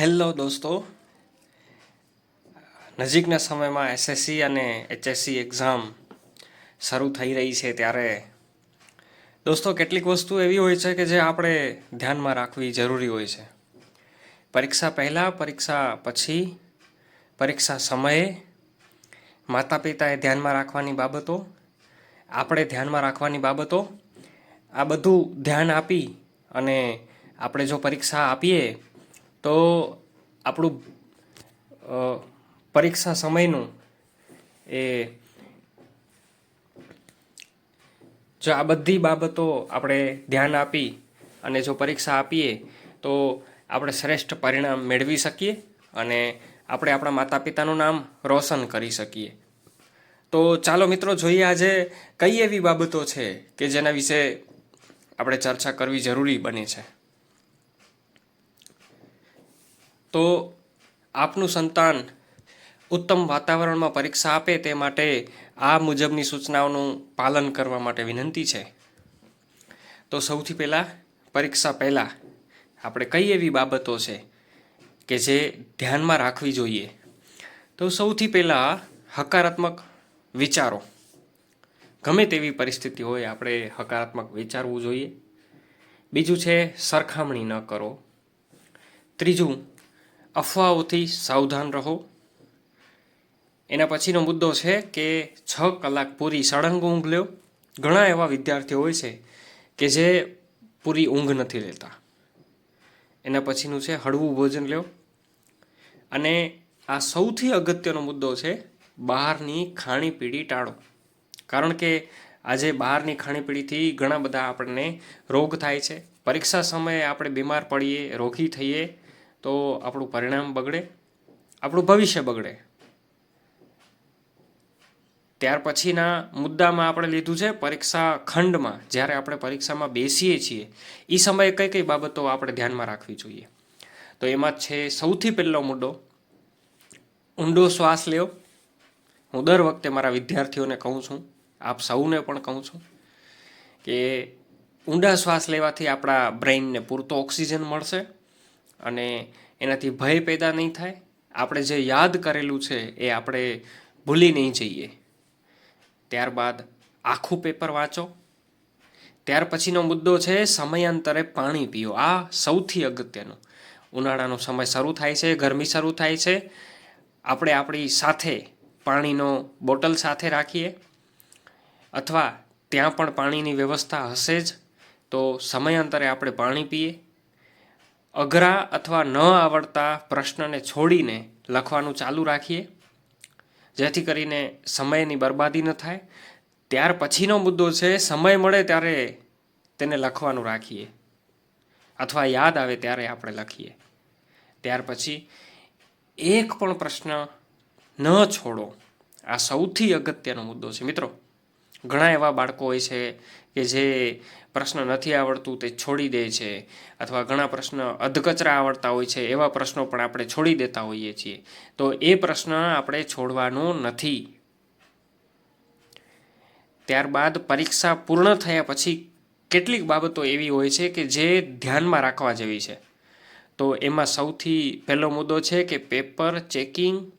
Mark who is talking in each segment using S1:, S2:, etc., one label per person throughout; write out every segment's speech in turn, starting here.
S1: Hello દોસ્તો. નજીકના સમયમાં એસએસસી અને એચએસસી એક્ઝામ શરૂ થઈ રહી છે ત્યારે દોસ્તો કેટલીક વસ્તુ એવી હોય છે કે જે આપણે ધ્યાનમાં રાખવી જરૂરી હોય છે. પરીક્ષા પહેલાં, પરીક્ષા પછી, પરીક્ષા સમયે માતા પિતાએ ધ્યાનમાં રાખવાની બાબતો, આપણે ધ્યાનમાં રાખવાની બાબતો, આ બધું ધ્યાન આપી અને આપણે જો પરીક્ષા આપીએ તો આપણું પરીક્ષા સમયનું એ જો આ બધી બાબતો આપણે ધ્યાન આપી અને જો પરીક્ષા આપીએ, તો આપણે શ્રેષ્ઠ પરિણામ મેળવી શકીએ અને આપણે આપણા માતા પિતાનું નામ રોશન કરી શકીએ. તો ચાલો મિત્રો, જોઈએ આજે કઈ એવી બાબતો છે કે જેના વિશે આપણે ચર્ચા કરવી જરૂરી બની છે. તો આપનું સંતાન ઉત્તમ વાતાવરણમાં પરીક્ષા આપે તે માટે આ મુજબની સૂચનાઓનું પાલન કરવા માટે વિનંતી છે. તો સૌથી પહેલાં, પરીક્ષા પહેલાં આપણે કઈ એવી બાબતો છે કે જે ધ્યાનમાં રાખવી જોઈએ? તો સૌથી પહેલાં હકારાત્મક વિચારો. ગમે તેવી પરિસ્થિતિ હોય આપણે હકારાત્મક વિચારવું જોઈએ. બીજું છે સરખામણી ન કરો. ત્રીજું અફવાઓથી સાવધાન રહો. એના પછીનો મુદ્દો છે કે છ કલાક પૂરી સળંગ ઊંઘ લ્યો ઘણા એવા વિદ્યાર્થીઓ હોય છે કે જે પૂરી ઊંઘ નથી લેતા. એના પછીનું છે હળવું ભોજન લ્યો અને આ સૌથી અગત્યનો મુદ્દો છે બહારની ખાણીપીણી ટાળો. કારણ કે આજે બહારની ખાણીપીણીથી ઘણા બધા આપણને રોગ થાય છે. પરીક્ષા સમયે આપણે બીમાર પડીએ, રોગી થઈએ તો આપણું પરિણામ બગડે, આપણું ભવિષ્ય બગડે. ત્યાર પછીના મુદ્દામાં આપણે લીધું છે પરીક્ષા ખંડમાં, જ્યારે આપણે પરીક્ષામાં બેસીએ છીએ એ સમયે કઈ કઈ બાબતો આપણે ધ્યાનમાં રાખવી જોઈએ. તો એમાં છે સૌથી પહેલો મુદ્દો, ઊંડો શ્વાસ લ્યો. હું દર વખતે મારા વિદ્યાર્થીઓને કહું છું, આપ સૌને પણ કહું છું, કે ઊંડા શ્વાસ લેવાથી આપણા બ્રેઇનને પૂરતો ઓક્સિજન મળશે. અને એનાથી ભય પેદા નહીં થાય. આપણે જે યાદ કરેલું છે એ આપણે ભૂલી નહીં જઈએ. ત્યારબાદ આખું પેપર વાંચો. ત્યાર પછીનો મુદ્દો છે સમયાંતરે પાણી પીઓ. આ સૌથી અગત્યનો. ઉનાળાનો સમય શરૂ થાય છે, ગરમી શરૂ થાય છે. આપણે આપણી સાથે પાણીનો બોટલ સાથે રાખીએ. અથવા ત્યાં પણ પાણીની વ્યવસ્થા હશે જ. તો સમયાંતરે આપણે પાણી પીએ. અઘરા અથવા ન આવડતા પ્રશ્નને છોડીને લખવાનું ચાલુ રાખીએ. જેથી કરીને સમયની બરબાદી ન થાય. ત્યાર પછીનો મુદ્દો છે, સમય મળે ત્યારે તેને લખવાનું રાખીએ. અથવા યાદ આવે ત્યારે આપણે લખીએ. ત્યાર પછી એક પણ પ્રશ્ન ન છોડો. આ સૌથી અગત્યનો મુદ્દો છે. મિત્રો, ઘણા એવા બાળકો હોય છે કે જે પ્રશ્ન નથી આવડતું તે છોડી દે છે અથવા ઘણા પ્રશ્ન અધકચરા આવડતા હોય છે, એવા પ્રશ્નો પણ આપણે છોડી દેતા હોઈએ છીએ. તો એ પ્રશ્ન આપણે છોડવાનો નથી. ત્યારબાદ પરીક્ષા પૂર્ણ થયા પછી કેટલીક બાબતો એવી હોય છે કે જે ધ્યાનમાં રાખવા જેવી છે. તો એમાં સૌથી પહેલો મુદ્દો છે કે પેપર ચેકિંગ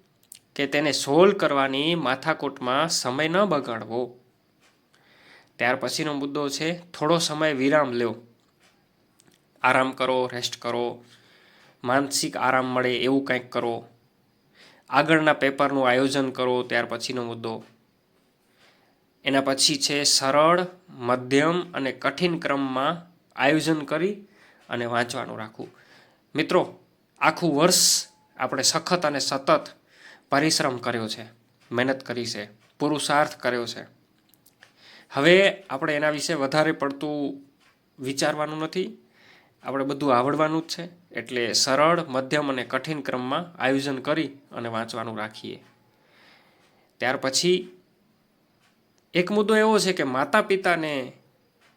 S1: કે તેને સોલ્વ કરવાની માથાકૂટમાં સમય ન બગાડવો. ત્યાર પછીનો મુદ્દો છે, થોડો સમય વિરામ લો આરામ કરો રેસ્ટ કરો. માનસિક આરામ મળે એવું કંઈક કરો. આગળના પેપરનું આયોજન કરો, ત્યાર પછીનો મુદ્દો. એના પછી છે, સરળ, મધ્યમ અને કઠિન ક્રમમાં આયોજન કરી અને વાંચવાનું રાખવું. મિત્રો, આખું વર્ષ આપણે સખત અને સતત પરિશ્રમ કર્યો છે, મહેનત કરી છે, પુરુષાર્થ કર્યો છે. હવે આપણે એના વિશે વધારે પડતું વિચારવાનું નથી. આપણે બધું આવડવાનું જ છે. એટલે સરળ, મધ્યમ અને કઠિન ક્રમમાં આયોજન કરી અને વાંચવાનું રાખીએ. ત્યાર પછી એક મુદ્દો એવો છે કે માતા પિતાને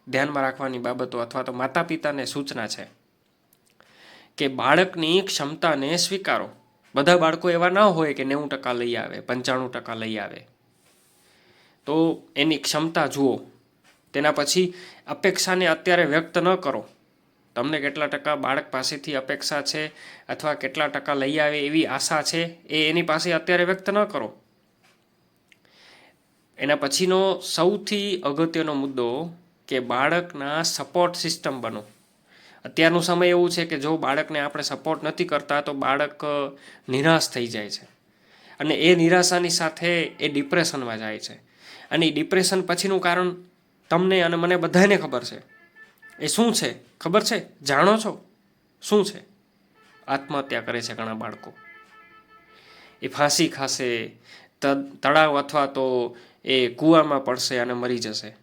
S1: ધ્યાનમાં રાખવાની બાબતો અથવા તો માતા પિતાને સૂચના છે કે બાળકની ક્ષમતાને સ્વીકારો. બધા બાળકો એવા ન હોય કે નેવું ટકા લઈ આવે, પંચાણું ટકા લઈ આવે. તો એની ક્ષમતા જુઓ. તેના પછી અપેક્ષાને અત્યારે વ્યક્ત ન કરો. તમને કેટલા ટકા બાળક પાસેથી અપેક્ષા છે અથવા કેટલા ટકા લઈ આવે એવી આશા છે એ એની પાસે અત્યારે વ્યક્ત ન કરો. એના પછીનો સૌથી અગત્યનો મુદ્દો કે બાળકના સપોર્ટ સિસ્ટમ બનો. અત્યારનો સમય એવું છે કે જો બાળકને આપણે સપોર્ટ નથી કરતા તો બાળક નિરાશ થઈ જાય છે. અને એ નિરાશાની સાથે એ ડિપ્રેશનમાં જાય છે. અને ડિપ્રેશન પછીનું કારણ તમને અને મને બધાને ખબર છે. એ શું છે? ખબર છે? જાણો છો? શું છે? આત્મહત્યા કરે છે ઘણા બાળકો. એ ફાંસી ખાશે તળાવ અથવા તો એ કૂવામાં પડશે અને મરી જશે.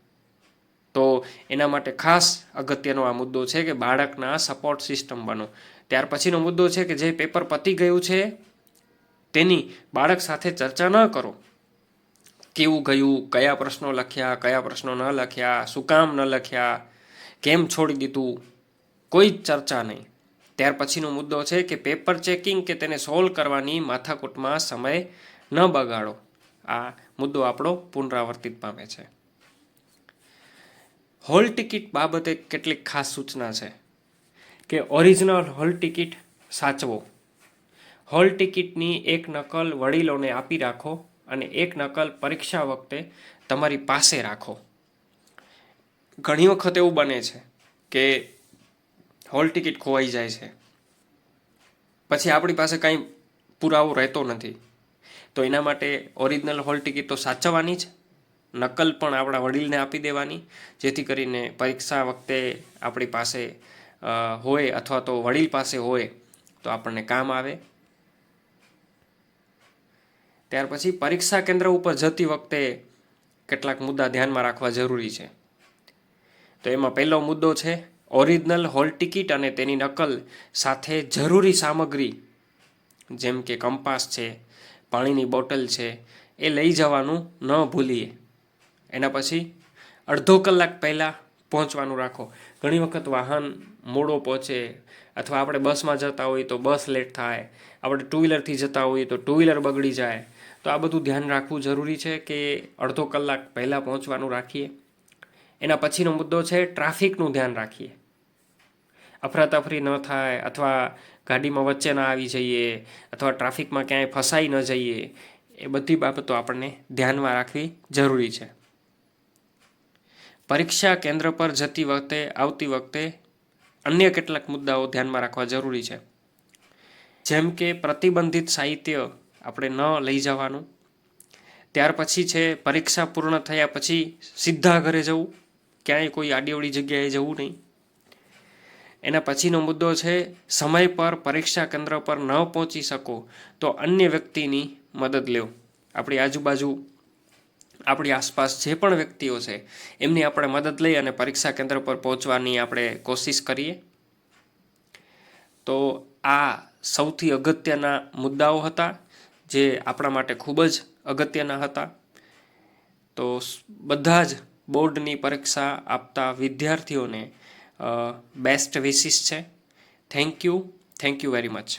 S1: તો એના માટે ખાસ અગત્યનો આ મુદ્દો છે કે બાળકના સપોર્ટ સિસ્ટમ બનો. ત્યાર પછીનો મુદ્દો છે કે જે પેપર પતી ગયું છે, તેની બાળક સાથે ચર્ચા ન કરો. કેવું ગયું, કયા પ્રશ્નો લખ્યા, કયા પ્રશ્નો ન લખ્યા, શું કામ ન લખ્યા, કેમ છોડી દીધું, કોઈ જ ચર્ચા નહીં. ત્યાર પછીનો મુદ્દો છે કે પેપર ચેકિંગ કે તેને સોલ્વ કરવાની માથાકૂટમાં સમય ન બગાડો. આ મુદ્દો આપણો પુનરાવર્તિત પામે છે. હોલ ટિકિટ બાબતે કેટલીક ખાસ સૂચના છે કે ઓરિજિનલ હોલ ટિકિટ સાચવો. હોલ ટિકિટની એક નકલ વડીલોને આપી રાખો અને એક નકલ પરીક્ષા વખતે તમારી પાસે રાખો. ઘણી વખત એવું બને છે કે હોલ ટિકિટ ખોવાઈ જાય છે. પછી આપણી પાસે કાંઈ પુરાવો રહેતો નથી. તો એના માટે ઓરિજિનલ હોલ ટિકિટ તો સાચવવાની જ, નકલ પણ આપણા વડીલને આપી દેવાની, જેથી કરીને પરીક્ષા વખતે આપણી પાસે હોય અથવા તો વડીલ પાસે હોય તો આપણને કામ આવે. ત્યાર પછી પરીક્ષા કેન્દ્ર ઉપર જતી વખતે કેટલાક મુદ્દા ધ્યાનમાં રાખવા જરૂરી છે. તો એમાં પહેલો મુદ્દો છે ઓરિજિનલ હોલ ટિકિટ અને તેની નકલ સાથે જરૂરી સામગ્રી, જેમ કે કંપાસ છે, પાણીની બોટલ છે, એ લઈ જવાનું ન ભૂલીએ. એના પછી અડધો કલાક પહેલાં પહોંચવાનું રાખો. ઘણી વખત વાહન મોડો પહોંચે અથવા આપણે બસમાં જતા હોઈએ તો બસ લેટ થાય, આપણે ટુ વ્હીલરથી જતા હોઈએ તો ટુ વ્હીલર બગડી જાય તો આ બધું ધ્યાન રાખવું જરૂરી છે કે અડધો કલાક પહેલાં પહોંચવાનું રાખીએ. એના પછીનો મુદ્દો છે ટ્રાફિકનું ધ્યાન રાખીએ. અફરાતફરી ન થાય અથવા ગાડીમાં વચ્ચે ના આવી જઈએ અથવા ટ્રાફિકમાં ક્યાંય ફસાઈ ન જઈએ, એ બધી બાબતો આપણને ધ્યાનમાં રાખવી જરૂરી છે. પરીક્ષા કેન્દ્ર પર જતી વખતે, આવતી વખતે અન્ય કેટલાક મુદ્દાઓ ધ્યાનમાં રાખવા જરૂરી છે. જેમ કે પ્રતિબંધિત સાહિત્ય આપણે ન લઈ જવાનું. ત્યાર પછી છે, પરીક્ષા પૂર્ણ થયા પછી સીધા ઘરે જવું. ક્યાંય કોઈ આડીઓડી જગ્યાએ જવું નહીં. એના પછીનો મુદ્દો છે, સમય પર પરીક્ષા કેન્દ્ર પર ન પહોંચી શકો તો અન્ય વ્યક્તિની મદદ લ્યો આપણી આજુબાજુ, આપણી આસપાસ જે પણ વ્યક્તિઓ છે, એમની આપણે મદદ લઈ અને પરીક્ષા કેન્દ્ર પર પહોંચવાની આપણે કોશિશ કરીએ. તો આ સૌથી અગત્યના મુદ્દાઓ હતા. જે આપણા માટે ખૂબ જ અગત્યના હતા. તો બધા જ બોર્ડની પરીક્ષા આપતા વિદ્યાર્થીઓને બેસ્ટ વિશિસ છે. Thank you thank you very much